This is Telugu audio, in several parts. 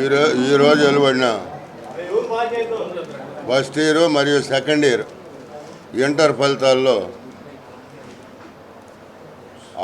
ఈరో ఈరోజు వెలువడిన ఫస్ట్ ఇయర్ మరియు సెకండ్ ఇయర్ ఇంటర్ ఫలితాల్లో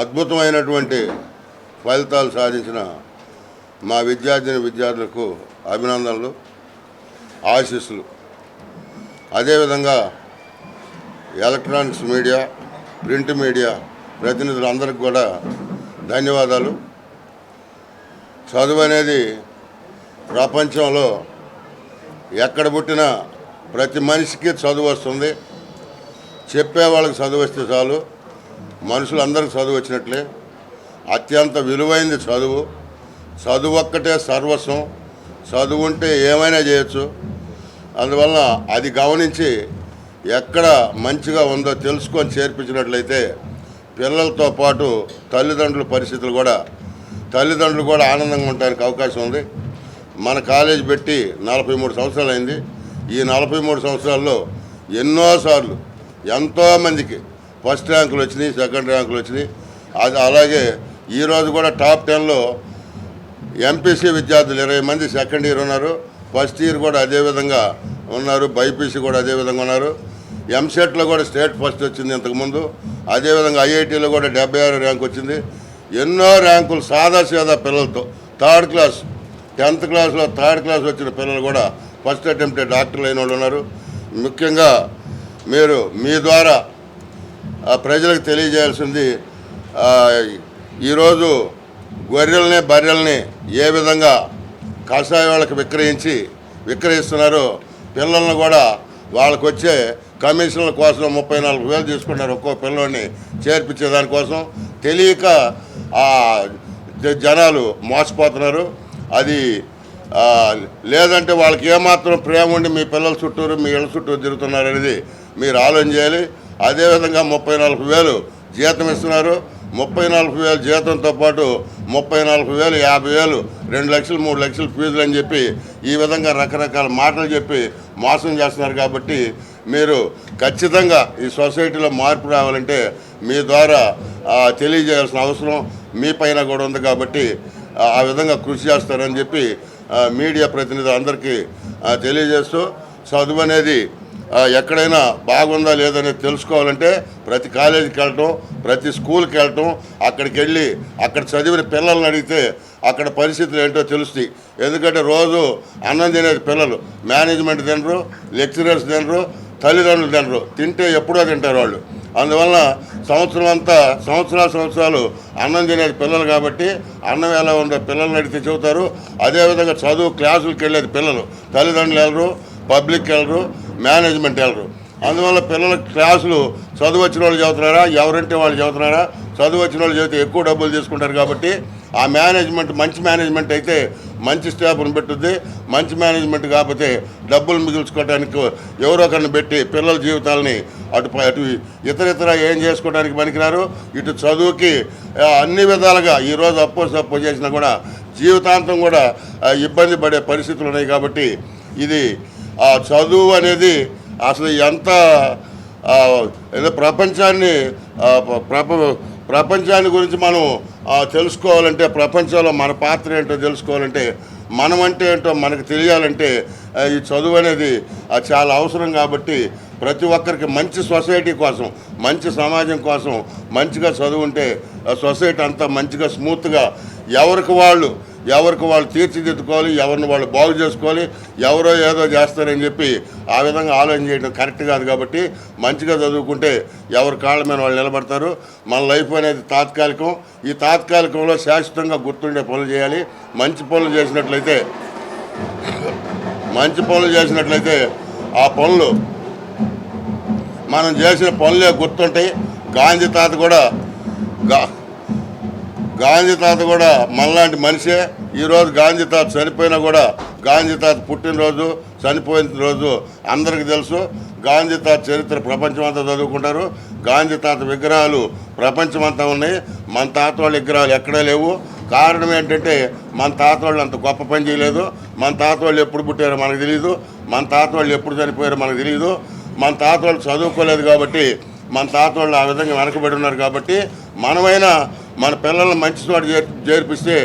అద్భుతమైనటువంటి ఫలితాలు సాధించిన మా విద్యార్థిని విద్యార్థులకు అభినందనలు ఆశీస్సులు. అదేవిధంగా ఎలక్ట్రానిక్స్ మీడియా ప్రింట్ మీడియా ప్రతినిధులందరికీ కూడా ధన్యవాదాలు. చదువు అనేది ప్రపంచంలో ఎక్కడ పుట్టినా ప్రతి మనిషికి చదువు వస్తుంది. చెప్పే వాళ్ళకి చదువు వస్తే చాలు. మనుషులందరికీ చదువు వచ్చినట్లే. అత్యంత విలువైంది చదువు. చదువు ఒక్కటే సర్వస్వం. చదువు ఉంటే ఏమైనా చేయొచ్చు. అందువల్ల అది గమనించి ఎక్కడ మంచిగా ఉందో తెలుసుకొని చేర్పించినట్లయితే పిల్లలతో పాటు తల్లిదండ్రుల పరిస్థితులు కూడా తల్లిదండ్రులు కూడా ఆనందంగా ఉండడానికి అవకాశం ఉంది. మన కాలేజ్ పెట్టి నలభై మూడు సంవత్సరాలు అయింది ఈ నలభై మూడు సంవత్సరాల్లో ఎన్నోసార్లు ఎంతోమందికి ఫస్ట్ ర్యాంకులు వచ్చినాయి సెకండ్ ర్యాంకులు వచ్చినాయి. అది అలాగే ఈరోజు కూడా టాప్ టెన్లో ఎంపీసీ విద్యార్థులు ఇరవై మంది సెకండ్ ఇయర్ ఉన్నారు. ఫస్ట్ ఇయర్ కూడా అదే విధంగా ఉన్నారు. బైపీసీ కూడా అదే విధంగా ఉన్నారు. ఎంసెట్లో కూడా స్టేట్ ఫస్ట్ వచ్చింది ఇంతకుముందు. అదేవిధంగా ఐఐటీలో కూడా డెబ్బై ఆరు ర్యాంక్ వచ్చింది. ఎన్నో ర్యాంకులు సాదా సీదా పిల్లలతో. థర్డ్ క్లాస్ టెన్త్ క్లాస్లో థర్డ్ క్లాస్ వచ్చిన పిల్లలు కూడా ఫస్ట్ అటెంప్ట్ డాక్టర్లు అయిన వాళ్ళు ఉన్నారు. ముఖ్యంగా మీరు మీ ద్వారా ఆ ప్రజలకు తెలియజేయాల్సింది ఈరోజు గొర్రెల్ని బర్రెల్ని ఏ విధంగా కషాయ వాళ్ళకి విక్రయించి విక్రయిస్తున్నారో పిల్లల్ని కూడా వాళ్ళకు వచ్చే కమిషన్ల కోసం ముప్పై నాలుగు వేలు తీసుకుంటారు ఒక్కో పిల్లోని చేర్పించే దానికోసం తెలియక జనాలు మోసపోతున్నారు. అది లేదంటే వాళ్ళకి ఏమాత్రం ప్రేమ ఉండి మీ పిల్లల చుట్టూరు మీ ఇళ్ళ చుట్టూరు తిరుగుతున్నారు అనేది మీరు ఆలోచన చేయాలి. అదేవిధంగా ముప్పై నాలుగు వేలు జీతం ఇస్తున్నారు. ముప్పై నాలుగు వేలు జీతంతో పాటు ముప్పై నాలుగు వేలు యాభై వేలు రెండు లక్షలు మూడు లక్షలు ఫీజులు అని చెప్పి ఈ విధంగా రకరకాల మాటలు చెప్పి మోసం చేస్తున్నారు కాబట్టి మీరు ఖచ్చితంగా ఈ సొసైటీలో మార్పు రావాలంటే మీ ద్వారా తెలియజేయాల్సిన అవసరం మీ పైన కూడా ఉంది కాబట్టి ఆ విధంగా కృషి చేస్తారని చెప్పి మీడియా ప్రతినిధులు అందరికీ తెలియజేస్తూ చదువు అనేది ఎక్కడైనా బాగుందా లేదనేది తెలుసుకోవాలంటే ప్రతి కాలేజీకి వెళ్ళటం ప్రతి స్కూల్కి వెళ్ళటం అక్కడికి వెళ్ళి అక్కడ చదివిన పిల్లల్ని అడిగితే అక్కడ పరిస్థితులు ఏంటో తెలుస్తాయి. ఎందుకంటే రోజు అన్నం తినేది పిల్లలు. మేనేజ్మెంట్ తినరు లెక్చరర్స్ తినరు తల్లిదండ్రులు తినరు. తింటే ఎప్పుడో తింటారు వాళ్ళు. అందువల్ల సంవత్సరం అంతా సంవత్సరాలు సంవత్సరాలు అన్నం తినేది పిల్లలు కాబట్టి అన్నం ఎలా ఉందో పిల్లల్ని అడిగితే చెబుతారు. అదేవిధంగా చదువు క్లాసులకు వెళ్ళేది పిల్లలు. తల్లిదండ్రులు వెళ్ళరు పబ్లిక్ వెళ్ళరు మేనేజ్మెంట్ వెళ్ళరు. అందువల్ల పిల్లల క్లాసులు చదువు వచ్చిన వాళ్ళు చదువుతున్నారా? ఎవరంటే వాళ్ళు చదువుతున్నారా? చదువు వచ్చిన వాళ్ళు చదివితే ఎక్కువ డబ్బులు తీసుకుంటారు కాబట్టి ఆ మేనేజ్మెంట్ మంచి మేనేజ్మెంట్ అయితే మంచి స్టాఫ్ను పెట్టుద్ది. మంచి మేనేజ్మెంట్ కాకపోతే డబ్బులు మిగుల్చుకోవడానికి ఎవరో ఒకరిని పెట్టి పిల్లల జీవితాలని అటు అటు ఇతర ఇతర ఏం చేసుకోవడానికి పనికిరారు. ఇటు చదువుకి అన్ని విధాలుగా ఈరోజు అప్పో సప్పో చేసినా కూడా జీవితాంతం కూడా ఇబ్బంది పడే పరిస్థితులు ఉన్నాయి కాబట్టి ఇది ఆ చదువు అనేది అసలు ఎంత ఏదో ప్రపంచాన్ని ప్రప ప్రపంచాన్ని గురించి మనం తెలుసుకోవాలంటే ప్రపంచంలో మన పాత్ర ఏంటో తెలుసుకోవాలంటే మనం అంటే ఏంటో మనకు తెలియాలంటే ఈ చదువు అనేది చాలా అవసరం కాబట్టి ప్రతి ఒక్కరికి మంచి సొసైటీ కోసం మంచి సమాజం కోసం మంచిగా చదువుంటే ఆ సొసైటీ అంతా మంచిగా స్మూత్గా ఎవరికి వాళ్ళు ఎవరికి వాళ్ళు తీర్చిదిద్దుకోవాలి ఎవరిని వాళ్ళు బాగు చేసుకోవాలి ఎవరో ఏదో చేస్తారని చెప్పి ఆ విధంగా ఆలోచన చేయడం కరెక్ట్ కాదు కాబట్టి మంచిగా చదువుకుంటే ఎవరి కాళ్ళ మీద వాళ్ళు నిలబడతారు. మన లైఫ్ అనేది తాత్కాలికం. ఈ తాత్కాలికంలో శాశ్వతంగా గుర్తుండే పనులు చేయాలి. మంచి పనులు చేసినట్లయితే మంచి పనులు చేసినట్లయితే ఆ పనులు మనం చేసిన పనులే గుర్తుంటాయి. గాంధీ తాత కూడా గా గాంధీ తాత కూడా మనలాంటి మనిషే. ఈరోజు గాంధీ తాత చనిపోయినా కూడా గాంధీ తాత పుట్టినరోజు చనిపోయిన రోజు అందరికీ తెలుసు. గాంధీ తాత చరిత్ర ప్రపంచమంతా చదువుకుంటారు. గాంధీ తాత విగ్రహాలు ప్రపంచమంతా ఉన్నాయి. మన తాత వాళ్ళ విగ్రహాలు ఎక్కడా లేవు. కారణం ఏంటంటే మన తాత వాళ్ళు అంత గొప్ప పని చేయలేదు. మన తాత వాళ్ళు ఎప్పుడు పుట్టారో మనకు తెలియదు మన తాత వాళ్ళు ఎప్పుడు చనిపోయారో మనకు తెలియదు మన తాత వాళ్ళు చదువుకోలేదు కాబట్టి మన తాత వాళ్ళు ఆ విధంగా వెనకబడి ఉన్నారు కాబట్టి మనమైనా మన పిల్లల్ని మంచి చోట చేర్పిస్తే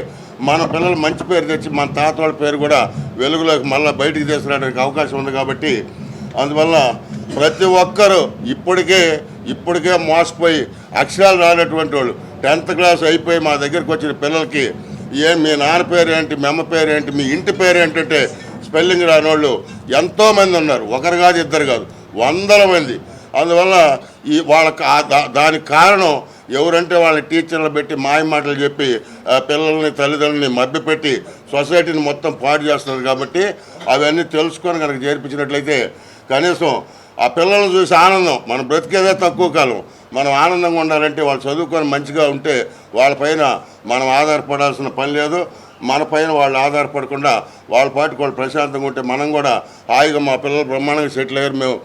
మన పిల్లలు మంచి పేరు తెచ్చి మన తాత వాళ్ళ పేరు కూడా వెలుగులోకి మళ్ళీ బయటికి తీసుకురావడానికి అవకాశం ఉంది కాబట్టి అందువల్ల ప్రతి ఒక్కరూ ఇప్పటికే ఇప్పటికే మోసపోయి అక్షరాలు రానటువంటి వాళ్ళు టెన్త్ క్లాస్ అయిపోయి మా దగ్గరికి వచ్చిన పిల్లలకి ఏ మీ నాన్న పేరు ఏంటి మీ అమ్మ పేరు ఏంటి మీ ఇంటి పేరు ఏంటంటే స్పెల్లింగ్ రాని వాళ్ళు ఎంతోమంది ఉన్నారు. ఒకరు కాదు ఇద్దరు కాదు వందల మంది. అందువల్ల ఈ వాళ్ళకి దా- దానికి కారణం ఎవరంటే వాళ్ళ టీచర్లు పెట్టి మాయ మాటలు చెప్పి పిల్లల్ని తల్లిదండ్రులని మభ్యపెట్టి సొసైటీని మొత్తం పాడు చేస్తున్నారు కాబట్టి అవన్నీ తెలుసుకొని కనుక చేర్పించినట్లయితే కనీసం ఆ పిల్లల్ని చూసి ఆనందం. మనం బ్రతికేదే తక్కువ కాలం. మనం ఆనందంగా ఉండాలంటే వాళ్ళు చదువుకొని మంచిగా ఉంటే వాళ్ళపైన మనం ఆధారపడాల్సిన పని లేదు. మన పైన వాళ్ళు ఆధారపడకుండా వాళ్ళ పాటికి వాళ్ళు ప్రశాంతంగా ఉంటే మనం కూడా హాయిగా మా పిల్లలు బ్రహ్మాండంగా సెటిల్ అయ్యారు. మేము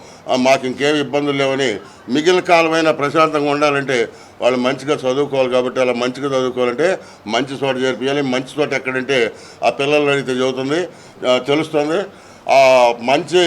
మాకు ఇంకేం ఇబ్బందులు లేవని మిగిలిన కాలమైనా ప్రశాంతంగా ఉండాలంటే వాళ్ళు మంచిగా చదువుకోవాలి కాబట్టి అలా మంచిగా చదువుకోవాలంటే మంచి చోట చేర్పించాలి. మంచి చోట ఎక్కడంటే ఆ పిల్లలు అడిగితే చదువుతుంది తెలుస్తుంది. మంచి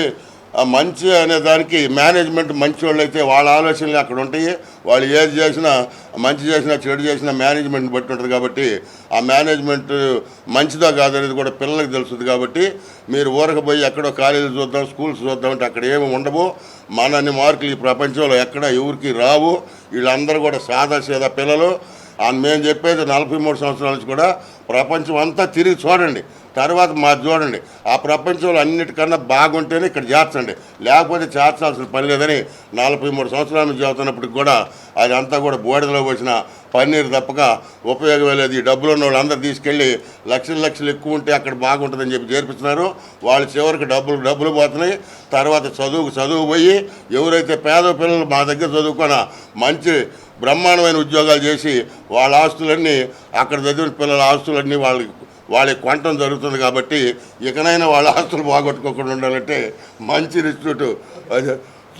మంచి అనే దానికి మేనేజ్మెంట్ మంచి వాళ్ళు అయితే వాళ్ళ ఆలోచనలు అక్కడ ఉంటాయి. వాళ్ళు ఏది చేసినా మంచి చేసినా చెడు చేసినా మేనేజ్మెంట్ బట్టి ఉంటుంది కాబట్టి ఆ మేనేజ్మెంట్ మంచిదా కాదనేది కూడా పిల్లలకు తెలుస్తుంది కాబట్టి మీరు ఊరకు పోయి ఎక్కడో కాలేజీలు చూద్దాం స్కూల్స్ చూద్దాం అంటే అక్కడ ఏమి ఉండవు. మనని మార్కులు ఈ ప్రపంచంలో ఎక్కడ ఎవరికి రావు. వీళ్ళందరూ కూడా సాదా సీదా పిల్లలు. అని మేము చెప్పేది నలభై మూడు సంవత్సరాల నుంచి కూడా ప్రపంచం అంతా తిరిగి చూడండి. తర్వాత మా చూడండి ఆ ప్రపంచంలో అన్నిటికన్నా బాగుంటేనే ఇక్కడ చేర్చండి. లేకపోతే చేర్చాల్సిన పని లేదని నలభై మూడు సంవత్సరాల నుంచి చదువుతున్నప్పటికి కూడా అది అంతా కూడా బోడిదలో వచ్చిన పన్నీరు తప్పక ఉపయోగం లేదు. ఈ డబ్బులు ఉన్న వాళ్ళందరూ తీసుకెళ్ళి లక్షలు లక్షలు ఎక్కువ ఉంటే అక్కడ బాగుంటుందని చెప్పి చేర్పిస్తున్నారు వాళ్ళు చివరికి డబ్బులు డబ్బులు పోతున్నాయి. తర్వాత చదువుకు చదువు పోయి ఎవరైతే పేద పిల్లలు మా దగ్గర చదువుకున్న మంచి బ్రహ్మాండమైన ఉద్యోగాలు చేసి వాళ్ళ ఆస్తులన్నీ అక్కడ చదివిన పిల్లల ఆస్తులన్నీ వాళ్ళకి వాళ్ళకి కొనటం జరుగుతుంది కాబట్టి ఇకనైనా వాళ్ళ ఆస్తులు బాగొట్టుకోకుండా ఉండాలంటే మంచి ఇన్స్టిట్యూట్. అది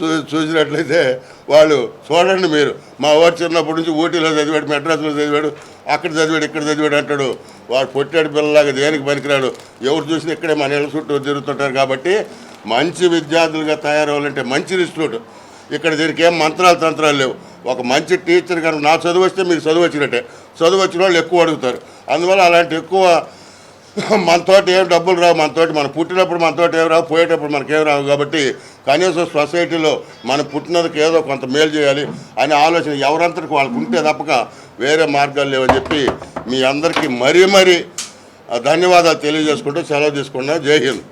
చూ- చూసినట్లయితే వాళ్ళు చూడండి మీరు. మా వాడు చిన్నప్పటి నుంచి ఊటీలో చదివాడు మెడ్రాస్లో చదివాడు అక్కడ చదివాడు ఇక్కడ చదివాడు అంటాడు. వాడు పొట్టాడు పిల్లలాగా దేనికి పనికిరాడు? ఎవరు చూసినా ఇక్కడే మన ఇళ్ళ చుట్టూ తిరుగుతుంటారు కాబట్టి మంచి విద్యార్థులుగా తయారవ్వాలంటే మంచి ఇన్స్టిట్యూట్. ఇక్కడ దీనికి ఏం మంత్రాలు తంత్రాలు లేవు. ఒక మంచి టీచర్ కనుక నా చదువు వస్తే మీకు చదువు వచ్చినట్టే. చదువు వచ్చిన వాళ్ళు ఎక్కువ అడుగుతారు. అందువల్ల అలాంటి ఎక్కువ మనతోటి ఏం డబ్బులు రావు మనతోటి మనం పుట్టినప్పుడు మనతోటి ఏం రావు పోయేటప్పుడు మనకేం రావు కాబట్టి కనీసం సొసైటీలో మనం పుట్టినందుకు ఏదో కొంత మేలు చేయాలి అనే ఆలోచన ఎవరంతటికి వాళ్ళకు ఉంటే తప్పక వేరే మార్గాలు లేవని చెప్పి మీ అందరికీ మరీ మరీ ధన్యవాదాలు తెలియజేసుకుంటూ సెలవు తీసుకున్నా జై హింద్.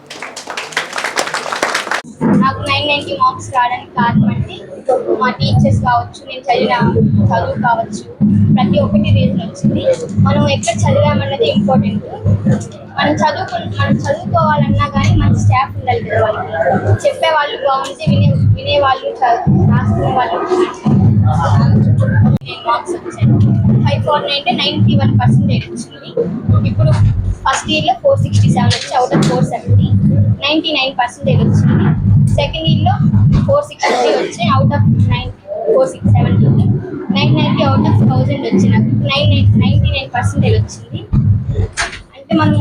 నైన్ నైన్టీ మార్క్స్ రావడానికి కారణం అంటే మా టీచర్స్ కావచ్చు నేను చదివిన చదువు కావచ్చు ప్రతి ఒక్కటి రీజన్ వచ్చింది. మనం ఎక్కడ చదివామన్నది ఇంపార్టెంట్ మనం చదువుకు మనం చదువుకోవాలన్నా కానీ మంచి స్టాఫ్ ఉండాలి కదా వాళ్ళకి. చెప్పే వాళ్ళు బాగుంటే వినే వినేవాళ్ళు రాసుకునే వాళ్ళు మార్క్స్ వచ్చాయి. Five four nine ninety one percentage వచ్చింది. ఇప్పుడు ఫస్ట్ ఇయర్లో ఫోర్ సిక్స్టీ సెవెన్ వచ్చి out of four seventy ninety nine percentage వచ్చింది. సెకండ్ ఇయర్లో ఫోర్ సిక్స్టీ వచ్చి out of nine four six సెవెంటీకి nine ninety out of thousand వచ్చి నాకు nine nine ninety nine percentage వచ్చింది. అంటే మనం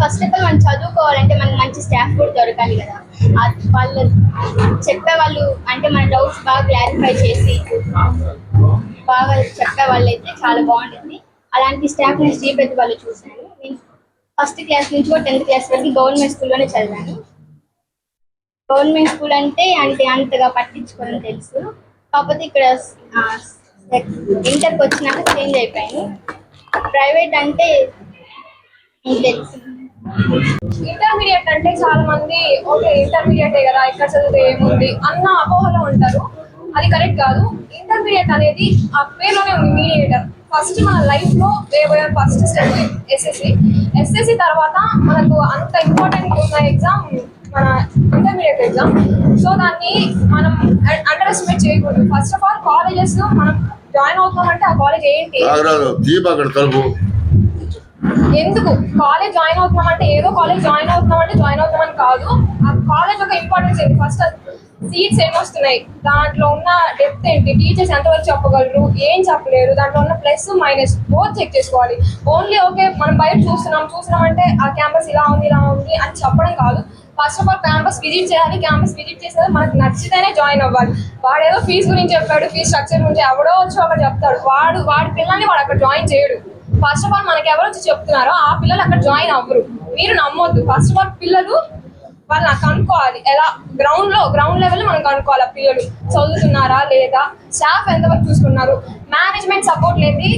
ఫస్ట్ ఆఫ్ ఆల్ మనం చదువుకోవాలంటే మనకి మంచి స్టాఫ్ కూడా దొరకాలి కదా. వాళ్ళు చెప్పే వాళ్ళు అంటే మన డౌట్స్ బాగా క్లారిఫై చేసి బాగా చెప్పే వాళ్ళు అయితే చాలా బాగుంటుంది. అలాంటి స్టాఫ్ నేను శ్రీపతి వాళ్ళు చూశాను ఫస్ట్ క్లాస్ నుంచి కూడా టెన్త్ క్లాస్ వరకు గవర్నమెంట్ స్కూల్లోనే చదివాను. గవర్నమెంట్ స్కూల్ అంటే అంటే అంతగా పట్టించుకోవడం తెలుసు. కాకపోతే ఇక్కడ ఇంటర్కి వచ్చినాక చేంజ్ అయిపోయాను. ప్రైవేట్ అంటే తెలుసు. ఇంటర్మీడియట్ అంటే చాలా మంది ఓకే ఇంటర్మీడియట్ కదా ఇక్కడ చదివితే ఏముంది అన్న అపోహలో ఉంటారు. అది కరెక్ట్ కాదు. ఇంటర్మీడియట్ అనేది ఆ పేరులోనే ఉంది మీడియేటర్. ఫస్ట్ మన లైఫ్లో వేయబోయే ఫస్ట్ స్టెప్ ఎస్ఎస్సి ఎస్ఎస్సి తర్వాత మనకు అంత ఇంపార్టెంట్ ఉన్న ఎగ్జామ్ మన ఇంటర్మీడియట్ ఎగ్జామ్ సో దాన్ని మనం అండర్ ఎస్టిమేట్ చేయకూడదు. ఫస్ట్ ఆఫ్ ఆల్ కాలేజెస్ మనం జాయిన్ అవుతామంటే ఆ కాలేజ్ ఏంటి? ఎందుకు? కాలేజ్ జాయిన్ అవుతున్నాం అంటే ఏదో కాలేజ్ జాయిన్ అవుతున్నాం అంటే జాయిన్ అవుతామని కాదు. ఆ కాలేజ్ ఒక ఇంపార్టెన్స్ ఏంటి ఫస్ట్ సీట్స్ ఏమొస్తున్నాయి? దాంట్లో ఉన్న డెప్త్ ఏంటి? టీచర్స్ ఎంతవరకు చెప్పగలరు? ఏం చెప్పలేరు? దాంట్లో ఉన్న ప్లస్ మైనస్ బోత్ చెక్ చేసుకోవాలి. ఓన్లీ ఓకే మనం బయట చూస్తున్నాం. చూస్తున్నాం అంటే ఆ క్యాంపస్ ఇలా ఉంది ఇలా ఉంది అని చెప్పడం కాదు. First of all campus visit చేయాలి. క్యాంపస్ విజిట్ చేసేది మనకు నచ్చితేనే జాయిన్ అవ్వాలి. వాడు ఏదో ఫీజు గురించి చెప్పాడు ఫీజు స్ట్రక్చర్ గురించి ఎవడో వచ్చి ఒకటి చెప్తాడు. వాడు వాడి పిల్లల్ని వాడు అక్కడ జాయిన్ చేయడు. ఫస్ట్ ఆఫ్ ఆల్ మనకి ఎవరు వచ్చి చెప్తున్నారో ఆ పిల్లలు అక్కడ జాయిన్ అవ్వరు. మీరు నమ్మొద్దు. ఫస్ట్ ఆఫ్ ఆల్ పిల్లలు వాళ్ళని కనుక్కోవాలి ఎలా? గ్రౌండ్లో గ్రౌండ్ లెవెల్ మనం కనుక్కోవాలి ఆ పిల్లలు చదువుతున్నారా లేదా? స్టాఫ్ ఎంతవరకు చూసుకున్నారు? మేనేజ్మెంట్ సపోర్ట్ లేని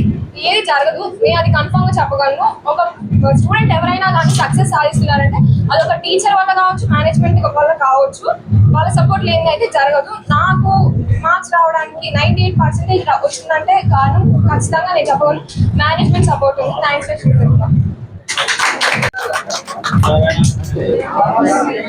ఏది జరగదు. నేను అది కన్ఫర్మ్గా చెప్పగలను. ఒక స్టూడెంట్ ఎవరైనా కానీ సక్సెస్ సాధిస్తున్నారంటే అది ఒక టీచర్ వల్ల కావచ్చు మేనేజ్మెంట్ వల్ల కావచ్చు. వాళ్ళ సపోర్ట్ లేని అయితే జరగదు. నాకు మార్క్స్ రావడానికి నైన్టీ ఎయిట్ పర్సెంటేజ్ వచ్చిందంటే కారణం ఖచ్చితంగా నేను చెప్పగలను. మేనేజ్మెంట్ సపోర్ట్ ఉంది. థ్యాంక్స్ 長い。